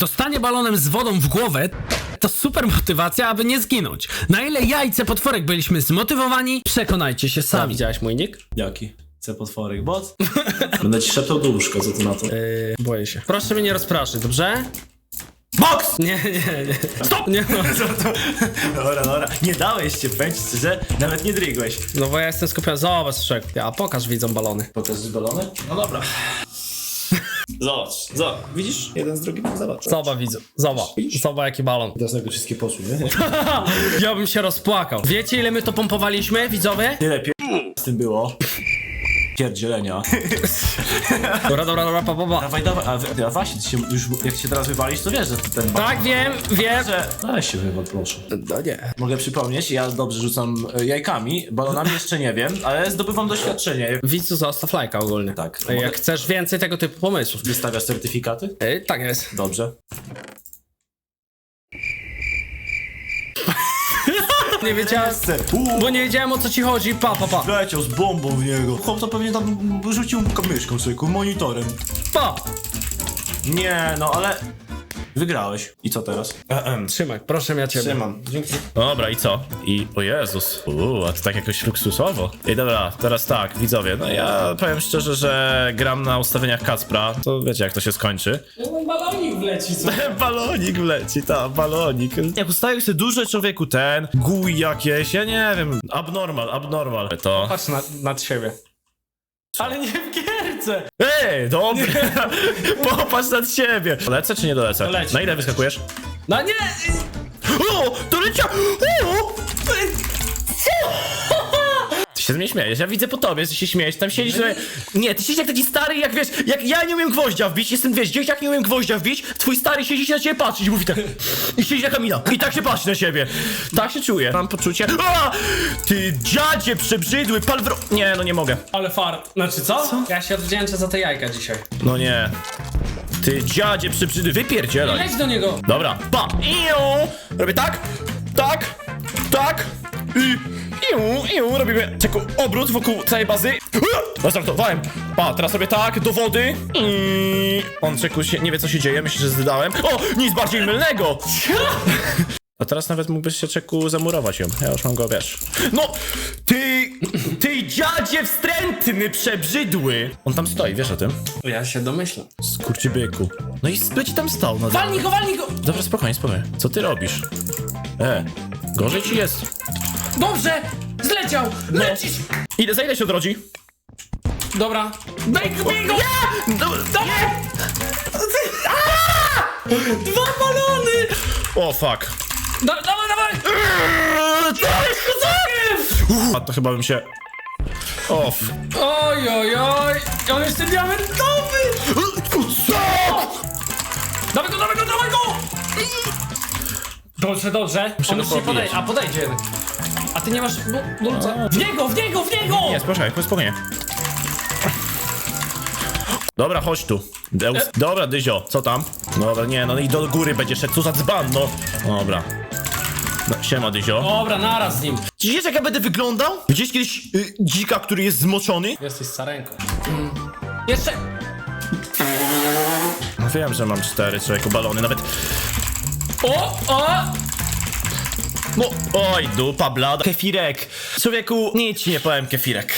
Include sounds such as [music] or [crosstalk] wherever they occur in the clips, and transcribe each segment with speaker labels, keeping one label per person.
Speaker 1: Dostanie balonem z wodą w głowę to super motywacja, aby nie zginąć. Na ile jajce potworek byliśmy zmotywowani, przekonajcie się sami. Widziałeś mój nick?
Speaker 2: Jaki? C potworek, bot? [laughs] Będę ci szeptał do łóżka, co ty na to?
Speaker 1: Yy, boję się. Proszę mnie nie rozpraszyć, dobrze?
Speaker 2: Box! [laughs]
Speaker 1: Nie, nie, nie. Stop! Nie, no. [laughs]
Speaker 2: Dobra, dobra. Nie dałeś się pęć, szczerze? Nawet nie drygłeś.
Speaker 1: no bo ja jestem skupiony. Zobacz, Szek. A pokaż widzą balony.
Speaker 2: Pokaż balony? No dobra. Zobacz, zobacz. Widzisz? Jeden z drugim zobacz.
Speaker 1: Zobacz, widzę. Zobacz. Zobacz, jaki balon.
Speaker 2: Teraz jakby wszystkie poszły, nie? [laughs]
Speaker 1: Ja bym się rozpłakał. Wiecie, ile my to pompowaliśmy, widzowie?
Speaker 2: Tyle pier... z tym było. Pierdzielenia. [laughs]
Speaker 1: Dobra, dobra, dobra, pa, pa, pa.
Speaker 2: Dawaj, dawaj, a, wy- a właśnie, ty się już, jak się teraz wywalisz, to wiesz, że ty ten...
Speaker 1: Tak, wiem, wiem.
Speaker 2: Że... Daj się wywal, proszę.
Speaker 1: No nie.
Speaker 2: Mogę przypomnieć, ja dobrze rzucam e, jajkami, balonami jeszcze nie wiem, ale zdobywam doświadczenie.
Speaker 1: Widzu, zostaw lajka ogólnie.
Speaker 2: Tak.
Speaker 1: Ej, Jak chcesz więcej tego typu pomysłów.
Speaker 2: Wystawiasz certyfikaty?
Speaker 1: Ej, tak jest.
Speaker 2: Dobrze.
Speaker 1: Nie wiedziałem, bo nie wiedziałem o co ci chodzi. Pa, pa, pa.
Speaker 2: leciał z bombą w niego. Chłop to pewnie tam rzucił kamyszką sobie, monitorem.
Speaker 1: Pa!
Speaker 2: Nie, no ale... Wygrałeś. I co teraz? Ehem.
Speaker 1: Trzymaj, proszę ja ciebie.
Speaker 2: Trzymam. Dzięki.
Speaker 3: Dobra, i co? I o Jezus. Uuu, a to tak jakoś luksusowo. I dobra, teraz tak, widzowie, no ja powiem szczerze, że gram na ustawieniach Kacpra, to wiecie jak to się skończy.
Speaker 1: Balonik wleci, co? [laughs]
Speaker 3: balonik wleci, ta, balonik. Jak ustawił sobie duże człowieku ten, guj jakieś, ja nie wiem, abnormal, abnormal. To...
Speaker 1: Patrz na, nad siebie. Ale nie w gierce!
Speaker 3: Ej, dobra, [laughs] popatrz nad siebie. Lecę czy nie dolecę?
Speaker 1: Doleci.
Speaker 3: Na ile wyskakujesz?
Speaker 1: No nie!
Speaker 3: O, to lecia! O! Ty się ze mnie śmiejesz, ja widzę po tobie, że się śmiejesz, tam siedzisz sobie... Nie, ty siedzisz jak taki stary, jak wiesz, jak ja nie umiem gwoździa wbić, jestem, wiesz, dzieciak nie umiem gwoździa wbić, twój stary siedzi się na ciebie patrzy i mówi tak... I siedzi na kamina, i tak się patrzy na siebie. Tak się czuję. Mam poczucie... A! Ty dziadzie przebrzydły, palwro... Nie, no nie mogę.
Speaker 1: Ale fart. Znaczy co? Ja się odwdzięczę za te jajka dzisiaj.
Speaker 3: No nie. Ty dziadzie przebrzydły, wypierdzielaj.
Speaker 1: Leć do niego!
Speaker 3: Dobra, pa! Iu! Robię tak, tak, tak i iu, robimy czeku, obrót wokół całej bazy. No startowałem. Pa, teraz robię tak, do wody i on czeku się, nie wie co się dzieje, myślę, że zdałem. O, nic bardziej mylnego! A teraz nawet mógłbyś się czeku zamurować ją. Ja już mam go, wiesz. No, ty, ty dziadzie wstrętny, przebrzydły! On tam stoi, wiesz o tym?
Speaker 1: Ja się domyślam.
Speaker 3: Skurczybyku. No i będzie tam stał na
Speaker 1: Walnij go, walnij go!
Speaker 3: Dobra, spokojnie, spokojnie. Co ty robisz? E, gorzej ci jest.
Speaker 1: Dobrze! Zleciał! Lecisz!
Speaker 3: Ile, za ile się odrodzi?
Speaker 1: Dobra. Daj go! Ja! Dawaj! Dwa balony!
Speaker 3: O, fuck.
Speaker 1: Da, dawaj, dawaj!
Speaker 3: A to chyba bym się... O, f...
Speaker 1: Oj, oj, oj! On jest ten diamentowy! Dawaj go, dawaj go, dawaj go! Dobrze, dobrze. On
Speaker 3: go
Speaker 1: już nie podejdzie. A podejdzie jednak. A ty nie masz bu- bulca. W niego, w niego, w niego!
Speaker 3: Nie, spokojnie, spokojnie. Dobra, chodź tu. Deus... Dobra, Dyzio, co tam? Dobra, nie, no i do góry będzie szedł, co za dzban, no. Dobra. No, siema, Dyzio.
Speaker 1: Dobra, naraz z nim.
Speaker 3: Wiesz, jak ja będę wyglądał? Widziałeś kiedyś y, dzika, który jest zmoczony?
Speaker 1: Jesteś sarenką. Mm. Jeszcze!
Speaker 3: No wiem, że mam cztery człowieku balony, nawet...
Speaker 1: O, o!
Speaker 3: No, oj, dupa blada. Kefirek. Człowieku, nic ci nie powiem, kefirek.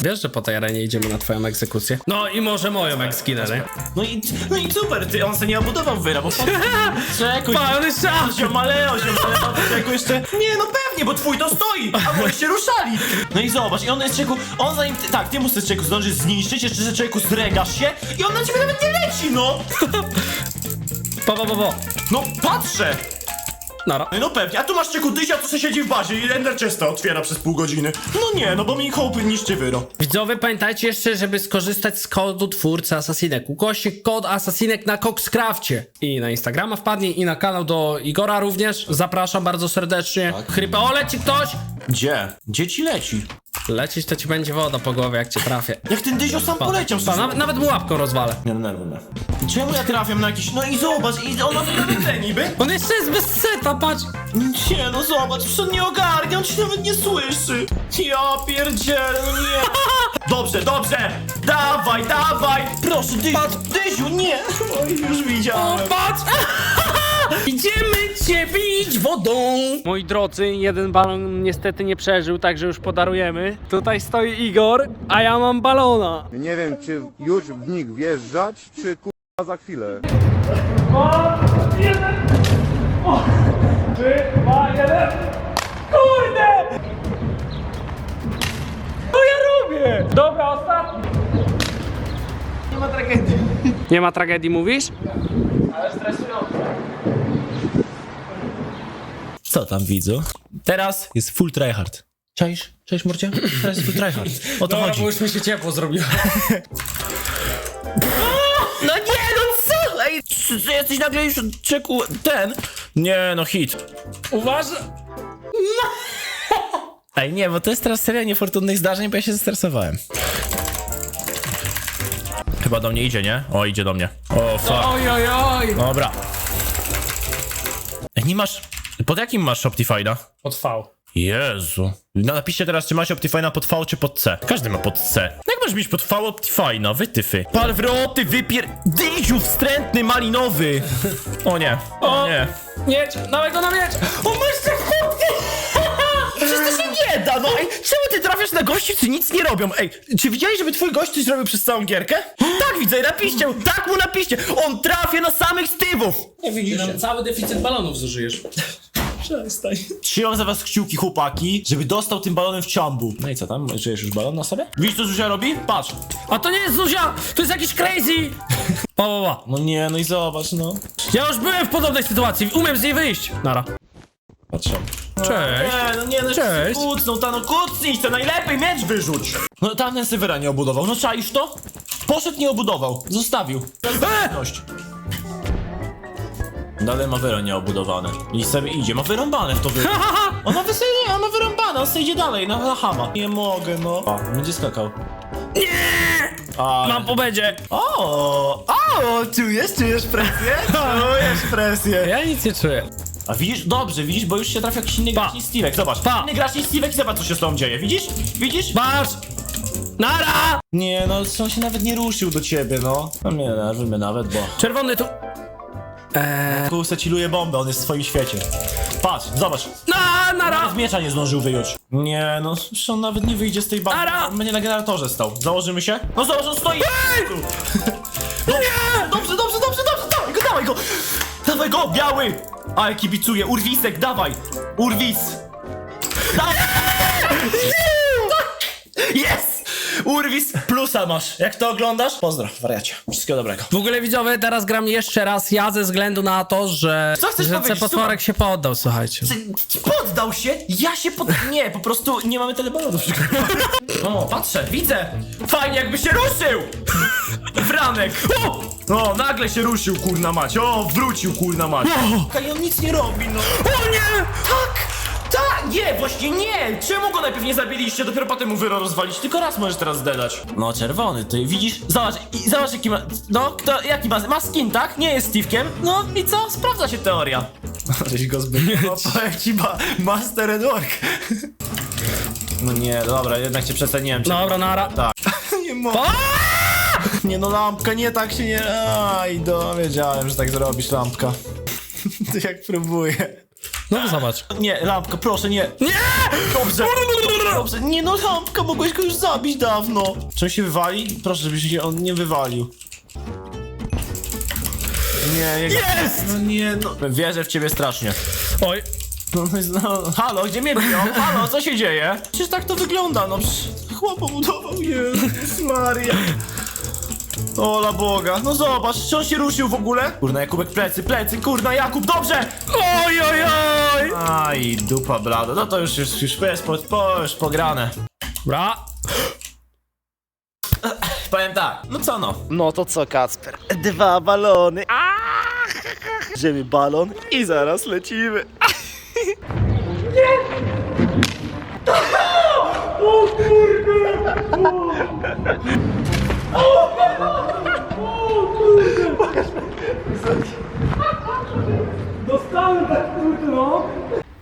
Speaker 1: Wiesz, że po tej arenie idziemy na twoją egzekucję? No i może moją jak skinę, nie?
Speaker 2: No i, no i super, ty, on sobie nie obudował wyra, bo... [laughs] Czekuj,
Speaker 1: Pa, on jest szaf!
Speaker 2: Ziomaleo, ziomaleo, czekuj jeszcze... Nie, no pewnie, bo twój to stoi, a moi się ruszali. No i zobacz, i on jest czeku, on zanim, ty, tak, ty musisz czeku zdążyć zniszczyć, jeszcze że czeku zregasz się i on na ciebie nawet nie leci, no. [laughs]
Speaker 1: Po, po, po, po.
Speaker 2: No patrzę.
Speaker 1: Nara.
Speaker 2: No, pewnie, a tu masz czeku dysia, co se siedzi w bazie i Ender Chesta otwiera przez pół godziny. No nie, no bo mi hołpy niszczy wyro.
Speaker 1: Widzowie, pamiętajcie jeszcze, żeby skorzystać z kodu twórcy Asasinek. Ukośnik kod Asasinek na Coxcrafcie. I na Instagrama wpadnij, i na kanał do Igora również. Zapraszam bardzo serdecznie. Chrypa, o, leci ktoś!
Speaker 2: Gdzie? Gdzie ci leci?
Speaker 1: Lecieć to ci będzie woda po głowie, jak cię trafię.
Speaker 3: Jak ten Dyzio sam poleciał.
Speaker 1: Pa, nawet, nawet mu łapką rozwalę.
Speaker 3: Nie no, nerwy mnie. Czemu ja trafiam na jakiś... No i zobacz, i on ma wyglądanie niby.
Speaker 1: On jeszcze jest bez seta, patrz!
Speaker 3: Nie no, zobacz, już on nie ogarnia, on ci nawet nie słyszy. Ja pierdzielę, no nie. [laughs] Dobrze, dobrze. Dawaj, dawaj. Proszę, Dyziu, Dyziu, nie. Oj, już
Speaker 1: O,
Speaker 3: widziałem.
Speaker 1: patrz! [laughs] Idziemy cię bić wodą! Moi drodzy, jeden balon niestety nie przeżył, także już podarujemy. Tutaj stoi Igor, a ja mam balona.
Speaker 4: Nie wiem, czy już w nich wjeżdżać, czy kurwa za chwilę.
Speaker 1: Dobra, ostatni. Nie ma tragedii. Nie ma tragedii, mówisz?
Speaker 3: Co tam widzu? Teraz jest full tryhard. Cześć, cześć Morcie. Teraz jest full tryhard. O to chodzi.
Speaker 1: już mi się ciepło zrobiło. [laughs]
Speaker 3: No nie, no co? Ej, czy, czy jesteś nagle już czeku ten? Nie, no hit.
Speaker 1: Uważaj! [laughs]
Speaker 3: Ej, nie, bo to jest teraz seria niefortunnych zdarzeń, bo ja się zestresowałem. Chyba do mnie idzie, nie? O, idzie do mnie. O, fuck.
Speaker 1: Oj, oj, oj!
Speaker 3: Dobra. Ej, nie masz... Pod jakim masz Optifine'a?
Speaker 1: Pod V.
Speaker 3: Jezu. No, napiszcie teraz, czy masz Optifine'a pod V, czy pod C. Każdy ma pod C. Jak możesz mieć pod V Optifine'a? Wytyfy. Palwroty, wypier... Dyziu wstrętny, malinowy! O nie, o nie.
Speaker 1: Miecz, dawaj go na miecz! O,
Speaker 3: Przecież to się nie da, no ej, czemu ty trafiasz na gości, co nic nie robią? Ej, czy widziałeś, żeby twój gość coś zrobił przez całą gierkę? Tak, widzę, napiszcie, tak mu napiszcie! On trafia na samych stywów!
Speaker 1: Nie widzisz, cały deficyt balonów zużyjesz.
Speaker 3: Przestań. Trzymam za was kciuki, chłopaki, żeby dostał tym balonem w ciambu. No i co tam, czujesz już balon na sobie? Widzisz, co Zuzia robi? Patrz.
Speaker 1: A to nie jest Zuzia! To jest jakiś crazy! Pa, pa, pa.
Speaker 3: No nie, no i zobacz, no.
Speaker 1: Ja już byłem w podobnej sytuacji, umiem z niej wyjść! Nara.
Speaker 3: Patrzę.
Speaker 1: Cześć.
Speaker 3: Nie, no nie, no
Speaker 1: Cześć.
Speaker 3: kucnął, ta no kucnij, to najlepiej miecz wyrzuć. No tamten Sywera nie obudował, no czaisz to? Poszedł, nie obudował, zostawił. Dość. Dalej ma wyro nieobudowane. I sobie idzie, ma wyrąbane w to wyro. On ma wysy, on ma wyrąbane, on sobie idzie dalej, na, na hama. Nie mogę, no. A, będzie skakał. Nie! A,
Speaker 1: Mam po bedzie!
Speaker 3: o, o, czujesz, czujesz presję? [laughs] Czujesz presję.
Speaker 1: Ja nic nie czuję.
Speaker 3: A widzisz? Dobrze, widzisz, bo już się trafia jakiś inny gracz niż Steve'ek, zobacz.
Speaker 1: Pa.
Speaker 3: Inny gracz niż Steve'ek i zobacz, co się z tobą dzieje, widzisz? Widzisz?
Speaker 1: Patrz! Nara!
Speaker 3: Nie, no, on się nawet nie ruszył do ciebie, no. No nie, nerwy mnie nawet, bo...
Speaker 1: Czerwony tu... Eee...
Speaker 3: Kusa ciluje bombę, on jest w swoim świecie. Patrz, zobacz.
Speaker 1: Na, nara!
Speaker 3: Nawet miecza nie zdążył wyjąć. Nie, no, że on nawet nie wyjdzie z tej bazy.
Speaker 1: Ara!
Speaker 3: On będzie na generatorze stał. Założymy się? No zobacz, on stoi! Dobrze, dobrze, dobrze, dobrze, dobrze, dawaj go, dawaj go! Dawaj go, biały! Ale kibicuje, urwisek, dawaj! Urwis! Dawaj! Jest! Urwis plusa masz. Jak to oglądasz? Pozdro, wariacie. Wszystkiego dobrego.
Speaker 1: W ogóle widzowie, teraz gram jeszcze raz ja ze względu na to, że...
Speaker 3: Co chcesz
Speaker 1: że
Speaker 3: powiedzieć?
Speaker 1: potworek się poddał, słuchajcie.
Speaker 3: Poddał się? Ja się pod... Nie, po prostu nie mamy telebalonu [laughs] O, patrzę, widzę! Fajnie jakby się ruszył! Franek! O! O, nagle się ruszył, kurna mać. O, wrócił, kurna mać. O, on nic nie robi, no. O nie! Tak! Tak! Nie, właśnie nie! Czemu go najpierw nie zabiliście, dopiero potem mu wyro rozwalić? Tylko raz możesz teraz zdedać. No, czerwony, ty widzisz? Zobacz, i zobacz jaki ma... No, kto, jaki ma... Ma skin, tak? Nie jest Steve'kiem. No i co? Sprawdza się teoria. [laughs] Żeś go zbyt... No, powiem ci, ma... Master at work. No nie, dobra, jednak cię przeceniłem.
Speaker 1: Dobra, nara.
Speaker 3: Tak. [laughs] Nie mogę. [laughs] Nie no, lampka, nie tak się nie... Aj, do, wiedziałem, że tak zrobisz, lampka. [laughs] Ty jak próbuję.
Speaker 1: No zobacz.
Speaker 3: Nie, lampka, proszę, nie. Nie! Dobrze. Dobrze. Nie no, lampka, mogłeś go już zabić dawno. Czy on się wywali? Proszę, żeby się on nie wywalił. Nie, jego... Jest! No nie, no. Wierzę w ciebie strasznie.
Speaker 1: Oj.
Speaker 3: No, no, halo, gdzie mnie biją? Halo, co się dzieje? Przecież tak to wygląda, no przecież chłop obudował, Jezus Maria. Ola Boga, no zobacz, czy on się ruszył w ogóle? Kurna, Jakubek, plecy, plecy, kurna, Jakub, dobrze!
Speaker 1: Oj, oj, oj!
Speaker 3: Aj, dupa blada, no to już, już, już jest po, po, już pograne.
Speaker 1: Bra.
Speaker 3: Powiem tak, no co no?
Speaker 5: No to co, Kacper? Dwa balony. Bierzemy balon i zaraz lecimy.
Speaker 3: O
Speaker 1: Dostałem tak trudno.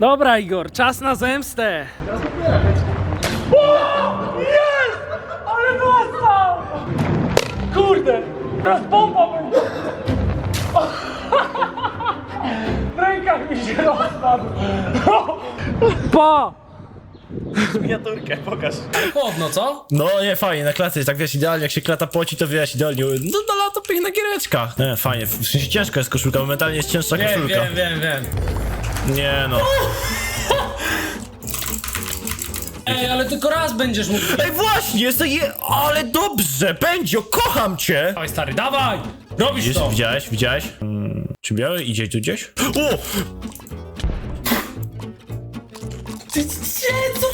Speaker 1: Dobra Igor, czas na zemstę. Jest! Ale dostał! Kurde, teraz bomba będzie. W rękach mi się rozpadł. Pa! [laughs]
Speaker 6: Miniaturkę, pokaż.
Speaker 1: Chłodno, co?
Speaker 3: No nie, fajnie, na klasie, tak wiesz, idealnie, jak się klata poci, to wiesz, idealnie, no na lato piękna giereczka. Nie, fajnie, w sensie ciężka jest koszulka, momentalnie jest cięższa
Speaker 1: Wiem,
Speaker 3: koszulka.
Speaker 1: wiem, wiem, wiem.
Speaker 3: Nie no. [laughs]
Speaker 1: Ej, ale tylko raz będziesz mógł.
Speaker 3: Ej, właśnie, jest je... ale dobrze, będzie, kocham cię!
Speaker 1: Dawaj stary, dawaj! Robisz
Speaker 3: Widzisz,
Speaker 1: to!
Speaker 3: widziałeś, widziałeś? Hmm, czy biały idzie tu gdzieś? O!
Speaker 1: Ty, ty, co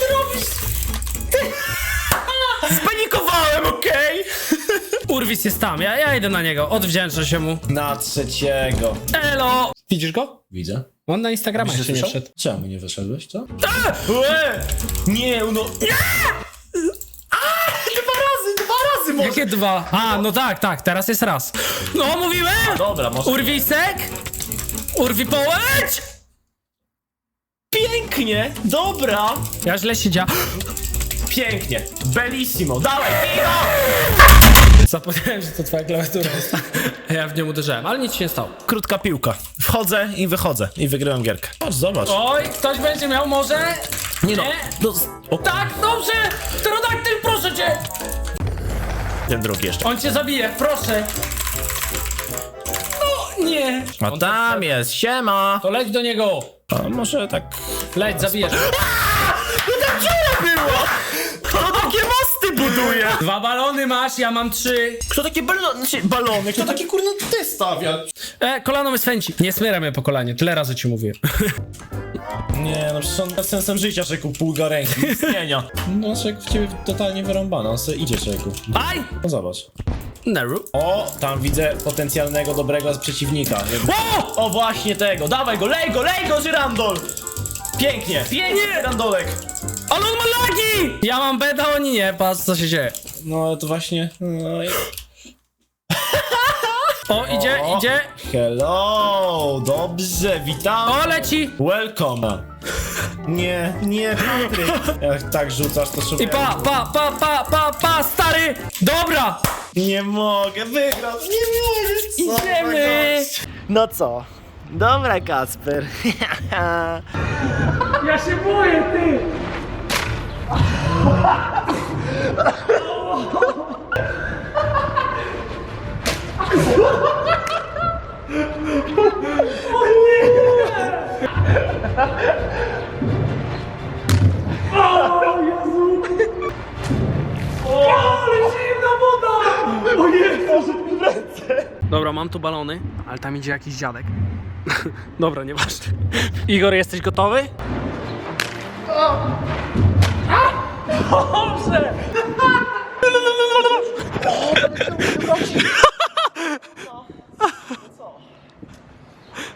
Speaker 1: Jest tam, ja, ja idę na niego, odwdzięczę się mu.
Speaker 3: Na trzeciego.
Speaker 1: Elo! Widzisz go?
Speaker 3: Widzę.
Speaker 1: On na Instagrama jeszcze nie wszedł.
Speaker 3: Czemu nie wyszedłeś, co? Łe! Nie, no... Nie! A, dwa razy, dwa razy może!
Speaker 1: Jakie dwa? A, no tak, tak, teraz jest raz. No, mówiłem!
Speaker 3: Dobra, może...
Speaker 1: Urwisek? Urwi połeć!
Speaker 3: Pięknie, dobra!
Speaker 1: Ja źle siedział.
Speaker 3: Pięknie, bellissimo, dawaj, Pino!
Speaker 1: Zapomniałem, że to twoja klawiatura jest. [laughs] Ja w nią uderzyłem, ale nic się nie stało.
Speaker 3: Krótka piłka. Wchodzę i wychodzę i wygrywam gierkę. Chodź, zobacz.
Speaker 1: Oj, ktoś będzie miał może?
Speaker 3: nie no, no o,
Speaker 1: Tak, dobrze! Pterodaktyl, proszę cię!
Speaker 3: ten drugi jeszcze.
Speaker 1: On cię zabije, proszę! No, nie!
Speaker 3: A tam jest, siema!
Speaker 1: To leć do niego!
Speaker 3: A może tak...
Speaker 1: Leć, zabijesz.
Speaker 3: Buduje?
Speaker 1: Dwa balony masz, ja mam trzy.
Speaker 3: Kto takie balony, znaczy balony, kto takie kurno ty stawia?
Speaker 1: E, kolano mnie swęci. Nie smyra mnie po kolanie, tyle razy ci mówię.
Speaker 3: Nie, no przecież on sensem życia, Szeku, go ręki, istnienia. No, Szeku w ciebie totalnie wyrąbana, on sobie idzie, Szeku.
Speaker 1: Aj!
Speaker 3: No zobacz.
Speaker 1: Naru.
Speaker 3: O, tam widzę potencjalnego dobrego przeciwnika.
Speaker 1: O!
Speaker 3: O, właśnie tego, dawaj go, lej go, lej go, Żyrandol! Pięknie, pięknie, Żyrandolek!
Speaker 1: Ale on ma lagi! Ja mam beta, oni nie, patrz co się dzieje.
Speaker 3: No, to właśnie... No, i-
Speaker 1: O, idzie,
Speaker 3: O.
Speaker 1: idzie.
Speaker 3: Hello, dobrze, witam.
Speaker 1: O, leci!
Speaker 3: Welcome. Nie, nie, Patryk. Jak tak rzucasz, to sobie...
Speaker 1: I pa, pa, pa, pa, pa, pa, stary! Dobra!
Speaker 3: Nie mogę wygrać, nie mogę. co
Speaker 1: Idziemy!
Speaker 3: za gość.
Speaker 6: No co? Dobra, Kasper. [laughs]
Speaker 1: Ja się boję, ty! Dobra, mam tu balony, ale tam idzie jakiś dziadek. [laughs] Dobra, nieważne. Igor, jesteś gotowy? Dobrze!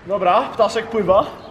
Speaker 6: Dobra, ptaszek pływa.